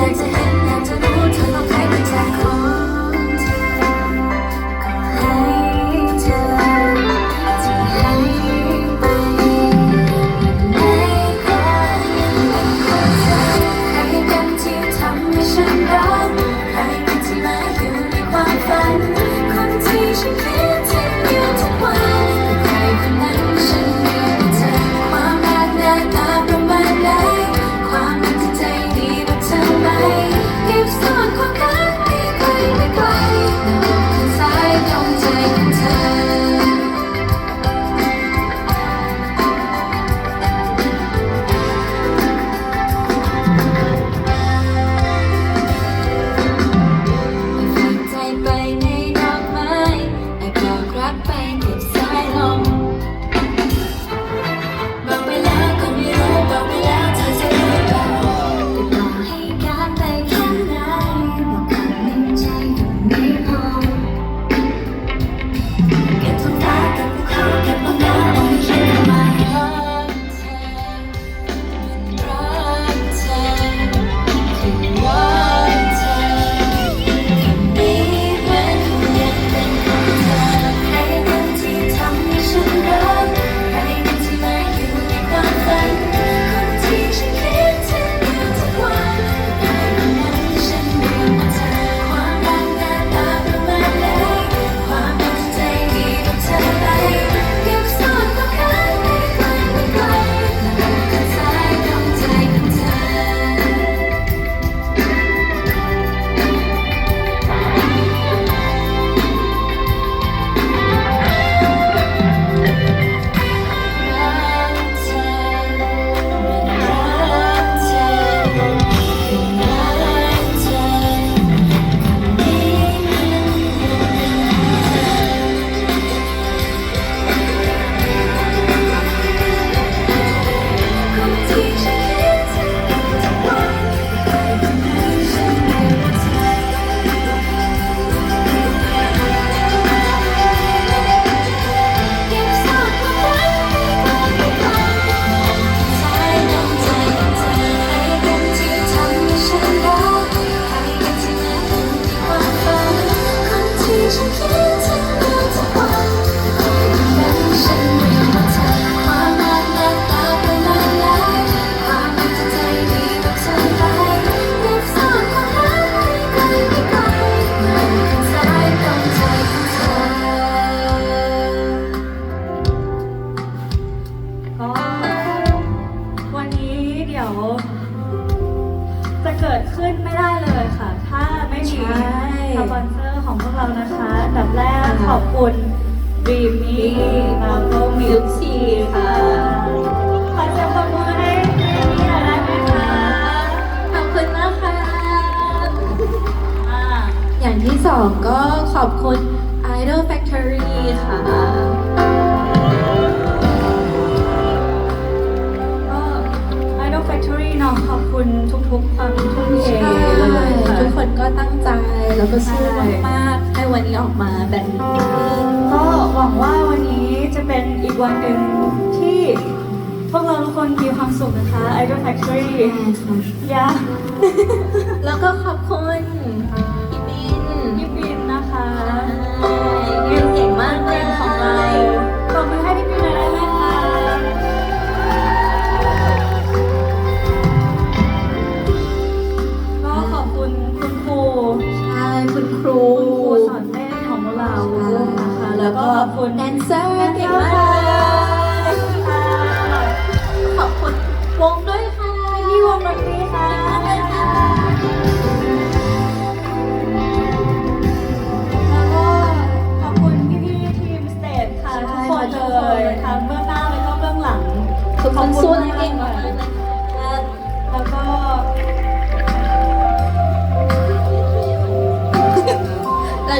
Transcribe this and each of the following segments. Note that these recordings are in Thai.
날들 กิดขึ้นไม่ได้เลยค่ะ ถ้าไม่มีใช่ สปอนเซอร์ของพวกเรานะคะอันดับแรกขอบคุณบีมี่มาโกมิลชีค่ะขอเสียงปบมือให้ดีมีหน่คะขอบคุณมาคะออย่างที่สองก็ขอบคุณ Idol Factory ค่ะ Factory เนขอบคุณทุกๆความทุ่มเททุกคนก็ตั้งใจแล้วก็สู้มากๆให้วันนี้ออกมาแบบนี้ก็หวังว่าวันนี้จะเป็นอีกวันหนึ่งที่ พวกเราทุกคนมีความสุขนะคะ Idol Factory ยแล้วก็ขอบคุณ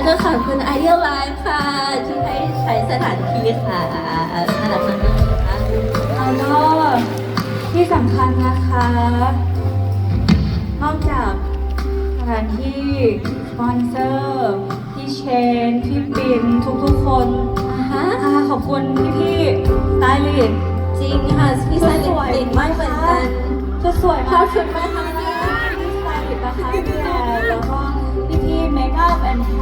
แล้วก็ขอบคุณ Ideal Life ค่ะ ที่ให้ใช้สถานที่ค่ะน่ารักมากเลยนะคะแล้วก็ที่สำคัญนะคะ นอกจากสถานที่สปอนเซอร์พี่เชน พี่ปินทุกๆคนอ่าฮะอ่าขอบคุณพี่ๆสไตลิสต์จริงค่ะพี่สายลิปติดมากเหมือนกันจะสวยขมาอบกคุณมากค่ะพี่สไตลิสต์นะคะพี่แอนแล้วก็พี่ๆเมคอัพแอนด์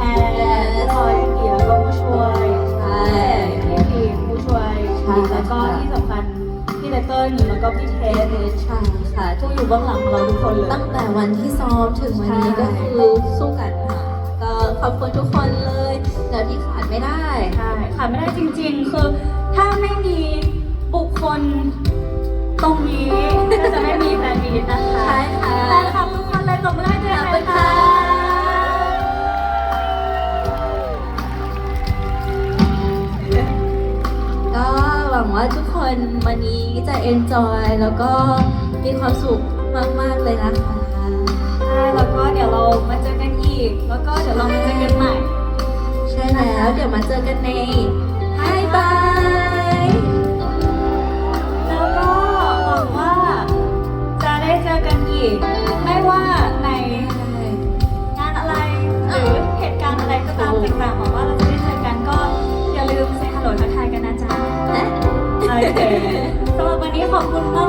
เบื้องหลังของเราทุกคนเลย ตั้งแต่วันที่ซ้อมถึงวันนี้ใช่ก็คือสู้กันค่ะก็ขอบคุณทุกคนเลยเดี๋ยวที่ขาดไม่ได้ใช่ขาดไม่ได้จริง ๆ คือถ้าไม่มีบุคคลตรงนี้ก็จะไม่มีแฟนมีตนะคะใช่ค่ะแฟนคลับทุกคนเลยตบมือให้ด้วยขอบนะคุณคะค่ะก็หวังว่าทุกคนวันนี้จะ enjoy แล้วก็มีความสุข มากๆเลยนะคะใช่แล้วก็เดี๋ยวเรามาเจอกันอีก แล้วก็เดี๋ยวเรามาเจอกันใหม่ ใช่แล้ว เดี๋ยวมาเจอกันในบายบายแล้วก็หวังว่าจะได้เจอกันอีก ไม่ว่าในงานอะไรหรือเหตุการณ์อะไรก็ตามต่างๆหวังว่าเราจะได้เจอกันก็อย่าลืมเซฮัลโหลทักทายกันนะจ๊ะนะโอเคสำหรับวันนี้ขอบคุณมากมากๆ